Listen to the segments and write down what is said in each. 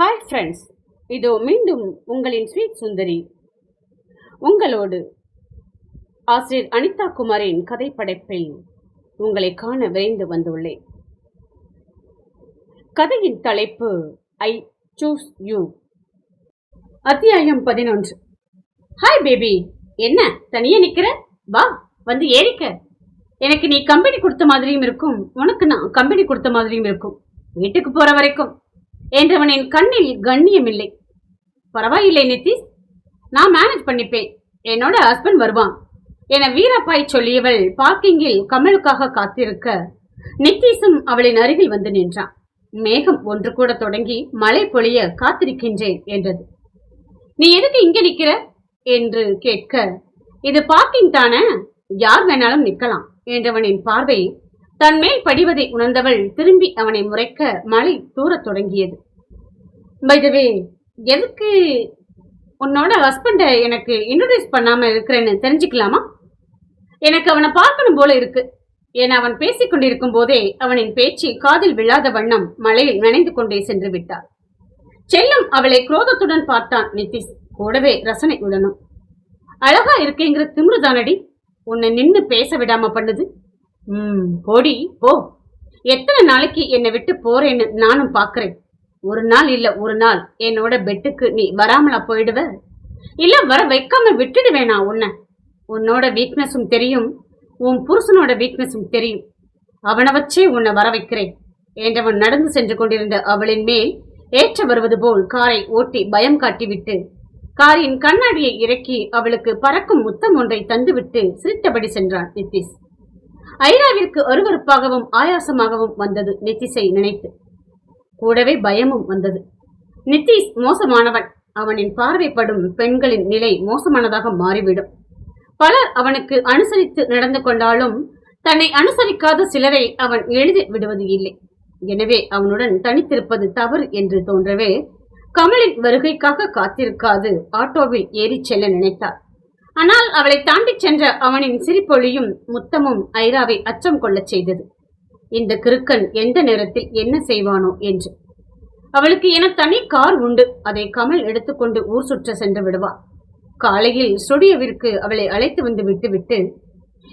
Hi friends இதோ மீண்டும் உங்களின் ஸ்வீட் சுந்தரி. உங்களோடு ஆசிரியர் அனிதா குமாரின் கதைப்படைப்பில் உங்களை காண விரைந்து வந்துள்ளேன். கதையின் தலைப்பு ஐ சூஸ் யூ அத்தியாயம் பதினொன்று. ஹாய் பேபி என்ன? தனியே நிக்கிற? வா வந்து ஏறிக்க. எனக்கு நீ கம்பெனி கொடுத்த மாதிரியும் இருக்கும். உனக்கு நான் கம்பெனி கொடுத்த மாதிரியும் இருக்கும். வீட்டுக்கு போற வரைக்கும். என்றவனின் கண்ணில் கண்ணியமில்லை. பரவாயில்லை நிதிஷ் நான் மேனேஜ் பண்ணிப்பேன். என்னோட ஹஸ்பண்ட் வருவான். என வீரப்பாய் சொல்லியவள் பார்க்கிங்கில் கமலுக்காக காத்திருக்க நித்தீஷும் அவளின் அருகில் வந்து நின்றான். மேகம் ஒன்று கூட தொடங்கி மழை பொழிய காத்திருக்கின்றேன் என்றது. நீ எதுக்கு இங்க நிக்கிற? என்று கேட்க இது பார்க்கிங் தானே? யார் வேணாலும் நிக்கலாம் என்றவனின் பார்வை தன் மேல் படிவதை உணர்ந்தவள் திரும்பி அவனை முறைக்க மழை தூரத் தொடங்கியது. பைதவே எதுக்கு உன்னோட ஹஸ்பண்டை எனக்கு இன்ட்ரடியூஸ் பண்ணாம இருக்கிறேன்னு தெரிஞ்சுக்கலாமா? எனக்கு அவனை பார்க்கணும் போல இருக்கு. என அவன் பேசிக் கொண்டிருக்கும் போதே அவனின் பேச்சு காதில் விழாத வண்ணம் மழையில் நனைந்து கொண்டே சென்று விட்டார். செல்லம் அவளை குரோதத்துடன் பார்த்தான் நிதிஷ் கூடவே ரசனையுடனும். அழகா இருக்கேங்கிற திமிருதானடி? உன்னை நின்னு பேச விடாம பண்ணுது. ம் போடி போ. எத்தனை நாளைக்கு என்னை விட்டு போறேன்னு நானும் பாக்குறேன். ஒரு நாள் இல்ல ஒரு நாள். என்னோட பெட்டுக்கு நீ வராமலா போயிடுவ? இல்ல வர வைக்காம விட்டுடுவேனா உன்னை? உன்னோட வீக்னஸும் தெரியும். உன் புருஷனோட வீக்னஸும் தெரியும். அவனை வச்சே உன்னை வர வைக்கிறேன். என்றவன் நடந்து சென்று கொண்டிருந்த அவளின் மேல் ஏற்ற வருவது போல் காரை ஓட்டி பயம் காட்டிவிட்டு காரின் கண்ணாடியை இறக்கி அவளுக்கு பறக்கும் முத்தம் ஒன்றை தந்துவிட்டு சிரித்தபடி சென்றான் நித்திஷ். ஐராவிற்கு அருவருப்பாகவும் ஆயாசமாகவும் வந்தது நிதிஷை நினைத்து. கூடவே பயமும் வந்தது. நிதிஷ் மோசமானவன். அவனின் பார்வைப்படும் பெண்களின் நிலை மோசமானதாக மாறிவிடும். பலர் அவனுக்கு அனுசரித்து நடந்து கொண்டாலும் தன்னை அனுசரிக்காத சிலரை அவன் எழுதி விடுவது இல்லை. எனவே அவனுடன் தனித்திருப்பது தவறு என்று தோன்றவே கமலின் வருகைக்காக காத்திருக்காது. ஆட்டோவில் ஏறிச் செல்ல நினைத்தார். ஆனால் அவளை தாண்டிச் சென்ற அவனின் சிரிப்பொழியும் முத்தமும் ஐராவை அச்சம் கொள்ளச் செய்தது. இந்த கிறுக்கன் எந்த நேரத்தில் என்ன செய்வானோ என்று. அவளுக்கு என தனி கார் உண்டு. அதை கமல் எடுத்துக்கொண்டு ஊர் சுற்ற சென்று விடுவார். காலையில் ஸ்டுடியோவிற்கு அவளை அழைத்து வந்து விட்டுவிட்டு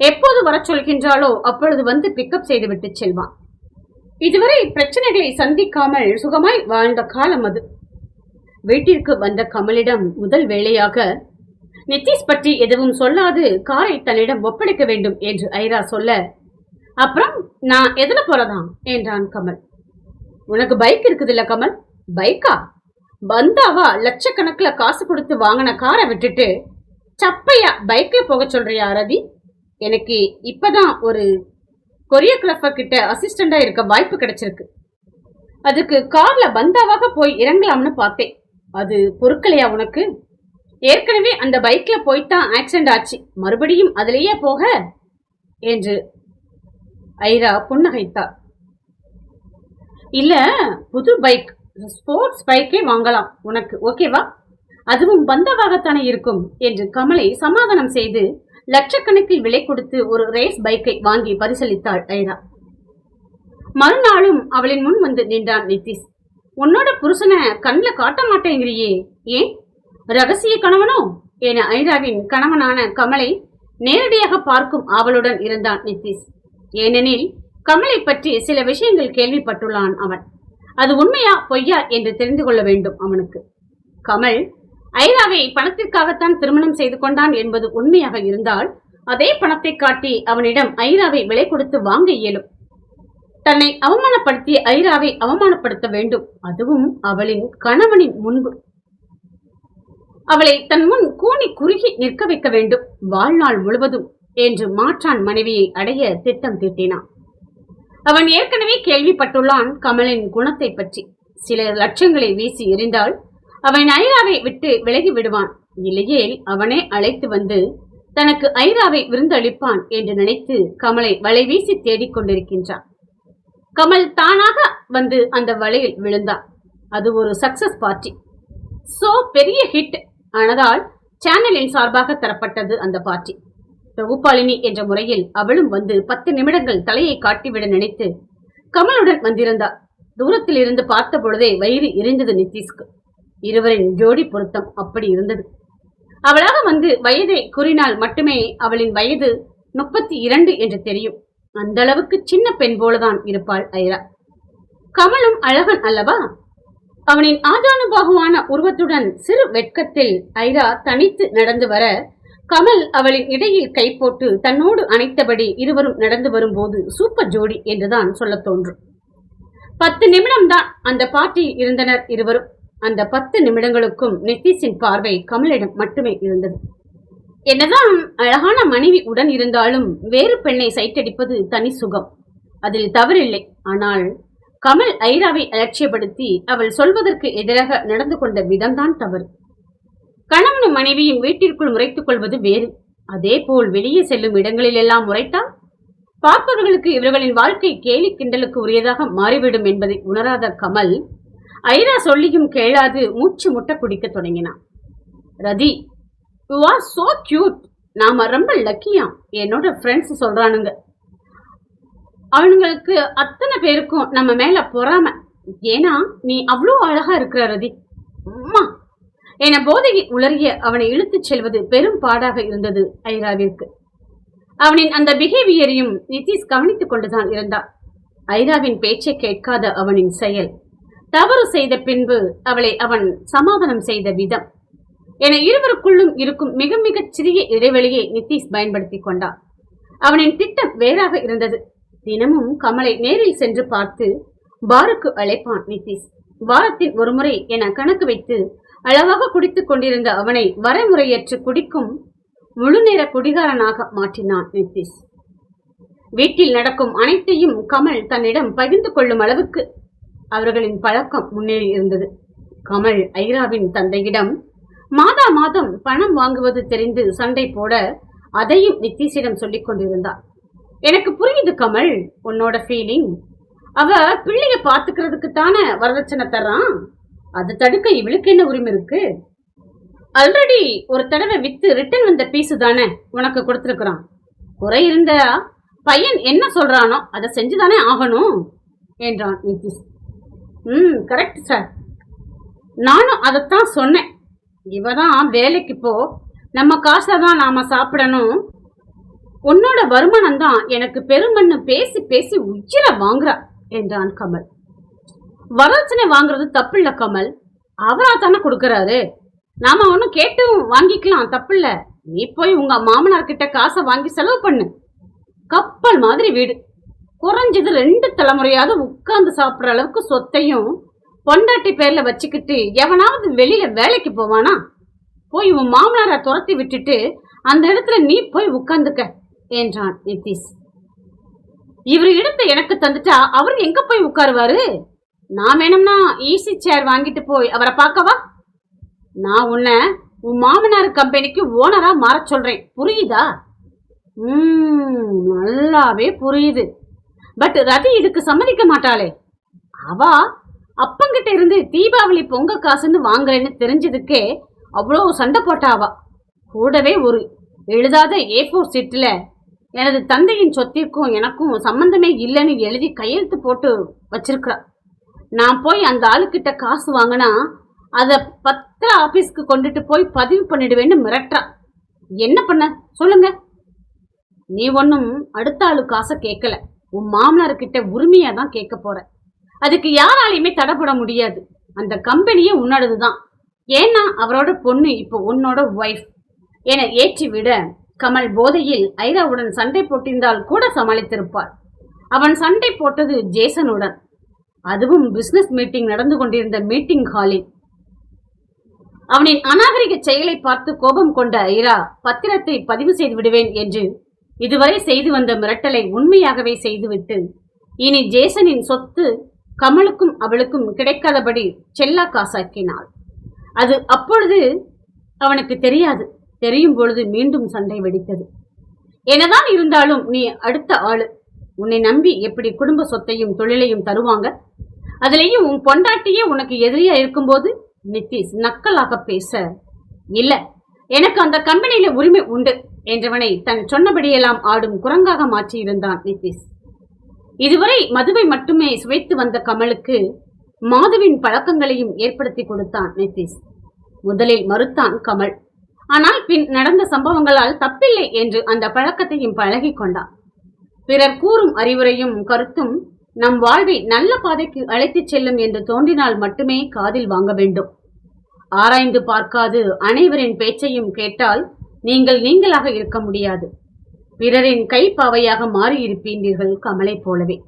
எப்போது வரச் சொல்கின்றாளோ அப்பொழுது வந்து பிக்கப் செய்துவிட்டு செல்வான். இதுவரை பிரச்சனைகளை சந்திக்காமல் சுகமாய் வாழ்ந்த காலம் அது. வீட்டிற்கு வந்த கமலிடம் முதல் வேளையாக நித்திஷ் பற்றி எதுவும் சொல்லாது. காரை தன்னிடம் ஒப்படைக்க வேண்டும் என்று ஐரா சொல்ல. அப்புறம் நான் எதுல போறதாம் என்றான் கமல். உனக்கு பைக் இருக்குதுல்ல கமல்? பைக்கா பந்தாவா லட்சக்கணக்கில் காசு கொடுத்து வாங்கின காரை விட்டுட்டு? சப்பையா பைக்ல போக சொல்றியா ரதி? எனக்கு இப்பதான் ஒரு கொரியோகிராஃபர் கிட்ட அசிஸ்டண்டா இருக்க வாய்ப்பு கிடைச்சிருக்கு. அதுக்கு கார்ல பந்தாவாக போய் இறங்கலாம்னு பார்த்தேன். அது பொருட்களையா உனக்கு? ஏற்கனவே அந்த பைக்ல போய்தான் ஆக்சிடென்ட் ஆச்சு. மறுபடியும் அதிலேயே போக? என்று ஐரா புன்னகைத்தார் இல்ல புது பைக் ஸ்போர்ட்ஸ் பைக்கே வாங்கலாம். உனக்கு ஓகேவா? அதுவும் பந்தவாகத்தானே இருக்கும் என்று கமலை சமாதானம் செய்து லட்சக்கணக்கில் விலை கொடுத்து ஒரு ரேஸ் பைக்கை வாங்கி பரிசளித்தாள் ஐரா. மறுநாளும் அவளின் முன் வந்து நின்றான் நிதிஷ் உன்னோட புருஷனை கண்ணில் காட்ட மாட்டேங்கிறியே ஏன்? ரகசிய கணவனோ? என ஐராவின் கணவனான கமலை நேரடியாக பார்க்கும் ஆவலுடன் இருந்தான் நிதிஷ் ஏனெனில் கமலை பற்றி சில விஷயங்கள் கேள்விப்பட்டுள்ளான் அவன். அது உண்மையா பொய்யா என்று தெரிந்து கொள்ள வேண்டும் அவனுக்கு. கமல் ஐராவை பணத்திற்காகத்தான் திருமணம் செய்து கொண்டான் என்பது உண்மையாக இருந்தால் அதே பணத்தை காட்டி அவனிடம் ஐராவை விலை கொடுத்து வாங்க இயலும். தன்னை அவமானப்படுத்திய ஐராவை அவமானப்படுத்த வேண்டும். அதுவும் அவளின் கணவனின் முன்பு. அவளை தன் முன் கூனி குறுகி நிற்க வைக்க வேண்டும். வாழ்நாள் முழுவதும் என்று மாற்றான் மனைவியை அடைய திட்டம் தீட்டினான். அவன் ஏற்கனவே கேள்விப்பட்டுள்ளான் கமலின் குணத்தை பற்றி. சில லட்சங்களை வீசி எறிந்தால் அவன் ஐராவை விட்டு விலகி விடுவான். இல்லையேல் அவனே அழைத்து வந்து தனக்கு ஐராவை விருந்தளிப்பான் என்று நினைத்து கமலை வலை வீசி தேடிக் கொண்டிருக்கின்றான். கமல் தானாக வந்து அந்த வலையில் விழுந்தான். அது ஒரு சக்சஸ் பார்ட்டி. சோ பெரிய ஹிட். ஆனதால் சேனலின் சார்பாக தரப்பட்டது அந்த பார்ட்டி தொகுப்பாளினி என்ற முறையில் அவளும் வந்து பத்து நிமிடங்கள் தலையை காட்டிவிட நினைத்து கமலுடன் வந்திருந்தார் தூரத்தில் இருந்து பார்த்த பொழுதே வயிறு இருந்தது நிதிஷ்க்கு இருவரின் ஜோடி பொருத்தம் அப்படி இருந்தது. அவளாக வந்து வயதை கூறினால் மட்டுமே அவளின் வயது முப்பத்தி இரண்டு என்று தெரியும். அந்த அளவுக்கு சின்ன பெண் போலதான் இருப்பாள் ஐரா. கமலும் அழகன் அல்லவா? அவனின் ஆஜானுபாகுவான உருவத்துடன் சிறு வெட்கத்தில் ஐரா தனித்து நடந்து வர கமல் அவளின் இடையில் கை போட்டு தன்னோடு அணைத்தபடி இருவரும் நடந்து வரும்போது சூப்பர் ஜோடி என்றுதான் சொல்லத் தோன்றும். பத்து நிமிடம்தான் அந்த பாட்டியில் இருந்தனர் இருவரும். அந்த பத்து நிமிடங்களுக்கும் நிதிஷின் பார்வை கமலிடம் மட்டுமே இருந்தது. என்னதான் அழகான மனைவி உடன் இருந்தாலும் வேறு பெண்ணை சைட்டடிப்பது தனி சுகம். அதில் தவறில்லை. ஆனால் கமல் ஐராவை அலட்சியப்படுத்தி அவள் சொல்வதற்கு எதிராக நடந்து கொண்ட விதம்தான் தவறு. கணவனும் மனைவியும் வீட்டிற்குள் முறைத்துக் கொள்வது வேறு. அதே போல் வெளியே செல்லும் இடங்களில் எல்லாம் முறைத்தால் பார்ப்பவர்களுக்கு இவர்களின் வாழ்க்கை கேலி கிண்டலுக்கு உரியதாக மாறிவிடும் என்பதை உணராத கமல் ஐரா சொல்லியும் கேளாது மூச்சு முட்டை குடிக்க தொடங்கினான். ரதி யூ ஆர் சோ கியூட் நாம ரொம்ப லக்கியா என்னோட ஃப்ரெண்ட்ஸ் சொல்றானுங்க. அவனுங்களுக்கு அத்தனை பேருக்கும் நம்ம மேல பொறாம. ஏன்னா நீ அவ்வளோ அழகா இருக்கிற ரதி. அம்மா. என போதையில் உளறிய அவனை இழுத்துச் செல்வது பெரும் பாடாக இருந்தது ஐராவிற்கு. அவனின் அந்த பிஹேவியரையும் நிதிஷ் கவனித்துக் கொண்டுதான் இருந்தான். ஐராவின் பேச்சை கேட்காத அவனின் செயல். தவறு செய்த பின்பு அவளை அவன் சமாதானம் செய்த விதம். என இருவருக்குள்ளும் இருக்கும் மிக மிகச் சிறிய இடைவெளியை நிதிஷ் பயன்படுத்தி கொண்டான். அவனின் திட்டம் வேறாக இருந்தது. தினமும் கமலை நேரில் சென்று பார்த்து பாருக்கு அழைப்பான் நிதிஷ் வாரத்தில் ஒருமுறை என கணக்கு வைத்து அளவாக குடித்துக் கொண்டிருந்த அவனை வரைமுறையற்று குடிக்கும் முழு நேர குடிகாரனாக மாற்றினான் நிதிஷ் வீட்டில் நடக்கும் அனைத்தையும் கமல் தன்னிடம் பகிர்ந்து கொள்ளும் அளவுக்கு அவர்களின் பழக்கம் முன்னேறி இருந்தது. கமல் ஐராவின் தந்தையிடம் மாதா மாதம் பணம் வாங்குவது தெரிந்து சண்டை போட அதையும் நிதிஷிடம் சொல்லிக் கொண்டிருந்தார். எனக்கு புரியுது கமல் உன்னோட ஃபீலிங் அவ பிள்ளைய பாத்துக்கிறதுக்கு தானே வரதட்சணை தர்றான். அது தடுக்க இவளுக்கு என்ன உரிமை இருக்கு? ஆல்ரெடி ஒரு தடவை வித்து ரிட்டர்ன் வந்த பீஸு தானே உனக்கு கொடுத்துருக்குறான். குறை இருந்த பையன் என்ன சொல்றானோ அதை செஞ்சுதானே ஆகணும் என்றான் நிதிஷ். ம் கரெக்ட் சார் நானும் அதைத்தான் சொன்னேன். இவ தான் வேலைக்கு போ. நம்ம காசை தான் நாம சாப்பிடணும். உன்னோட வருமானம் தான் எனக்கு பெருமண்ணு பேசி பேசி உயிரை வாங்குறா என்றான் கமல். வரதட்சணை வாங்குறது தப்பில்ல கமல். அவரா தானே கொடுக்கறாரு. நாம ஒன்னும் கேட்டும் வாங்கிக்கலாம் தப்பில்ல. நீ போய் உங்க மாமனார் கிட்ட காசை வாங்கி செலவு பண்ணு. கப்பல் மாதிரி வீடு. குறைஞ்சது ரெண்டு தலைமுறையாவது உட்கார்ந்து சாப்பிட்ற அளவுக்கு சொத்தையும் பொண்டாட்டி பேர்ல வச்சுக்கிட்டு எவனாவது வெளியில வேலைக்கு போவானா? போய் உன் மாமனாரை துரத்தி விட்டுட்டு அந்த இடத்துல நீ போய் உட்காந்துக்க என்றான் நிதிஷ் இவர் இடத்தை எனக்கு தந்துட்டா அவர் எங்க போய் உட்காருவாரு? நான் வேணும்னா ஈசி சேர் வாங்கிட்டு போய் அவரை பார்க்கவா? நான் உன்னை உன் மாமனார் கம்பெனிக்கு ஓனரா மாற சொல்றேன். புரியுதா? ம் நல்லாவே புரியுது. பட் ரதி இதுக்கு சம்மதிக்க மாட்டாளே. அவா அப்பங்கிட்ட இருந்து தீபாவளி பொங்க காசுன்னு வாங்குறேன்னு தெரிஞ்சதுக்கே அவ்வளோ சண்டை போட்டாவா கூடவே ஒரு எழுதாத ஏ ஃபோர் சீட்டில் எனது தந்தையின் சொத்திற்கும் எனக்கும் சம்பந்தமே இல்லைன்னு எழுதி கையெழுத்து போட்டு வச்சிருக்கிறா நான் போய் அந்த ஆளுக்கிட்ட காசு வாங்கினா அதை பத்திர ஆபீஸ்க்கு கொண்டுட்டு போய் பதிவு பண்ணிடுவேன்னு மிரட்டுறா என்ன பண்ண? சொல்லுங்க. நீ ஒன்றும் அடுத்த ஆளு காசை கேட்கல. உன் மாமனார்கிட்ட உரிமையா தான் கேட்க போற. அதுக்கு யாராலையுமே தடைப்பட முடியாது. அந்த கம்பெனியே உன்னோடது தான் ஏன்னா அவரோட பொண்ணு இப்போ உன்னோட ஒய்ஃப் என ஏற்றி விட கமல் போதையில் ஐராவுடன் சண்டை போட்டிருந்தால் கூட சமாளித்திருப்பார். அவன் சண்டை போட்டது ஜேசனுடன். அதுவும் பிசினஸ் மீட்டிங் நடந்து கொண்டிருந்த மீட்டிங் ஹாலில் அவனின் அநாகரிக செயலை பார்த்து கோபம் கொண்ட ஐரா பத்திரத்தை பதிவு செய்து விடுவேன் என்று இதுவரை செய்து வந்த மிரட்டலை உண்மையாகவே செய்துவிட்டு இனி ஜேசனின் சொத்து கமலுக்கும் அவளுக்கும் கிடைக்காதபடி செல்லா காசாக்கினாள். அது அப்பொழுது அவனுக்கு தெரியாது. தெரியும் பொழுது மீண்டும் சண்டை வெடித்தது. என்னதான் இருந்தாலும் நீ அடுத்த ஆளு. உன்னை நம்பி எப்படி குடும்ப சொத்தையும் தொழிலையும் தருவாங்க? அதுலேயும் உன் பொண்டாட்டியே உனக்கு எதிரியா இருக்கும்போது நிதிஷ் நக்கலாக பேச இல்ல எனக்கு அந்த கம்பெனியில உரிமை உண்டு என்றவனை தன் சொன்னபடியெல்லாம் ஆடும் குரங்காக மாற்றியிருந்தான் நிதிஷ் இதுவரை மதுவை மட்டுமே சுவைத்து வந்த கமலுக்கு மாதுவின் பழக்கங்களையும் ஏற்படுத்தி கொடுத்தான் நிதிஷ் முதலில் மறுத்தான் கமல். ஆனால் பின் நடந்த சம்பவங்களால் தப்பில்லை என்று அந்த பழக்கத்தையும் பழகி கொண்டான். பிறர் கூறும் அறிவுரையும் கருத்தும் நம் வாழ்வை நல்ல பாதைக்கு அழைத்துச் செல்லும் என்று தோன்றினால் மட்டுமே காதில் வாங்க வேண்டும். ஆராய்ந்து பார்க்காது அனைவரின் பேச்சையும் கேட்டால் நீங்கள் நீங்களாக இருக்க முடியாது. பிறரின் கைப்பாவையாக மாறியிருப்பீர்கள் கமலைப் போலவே.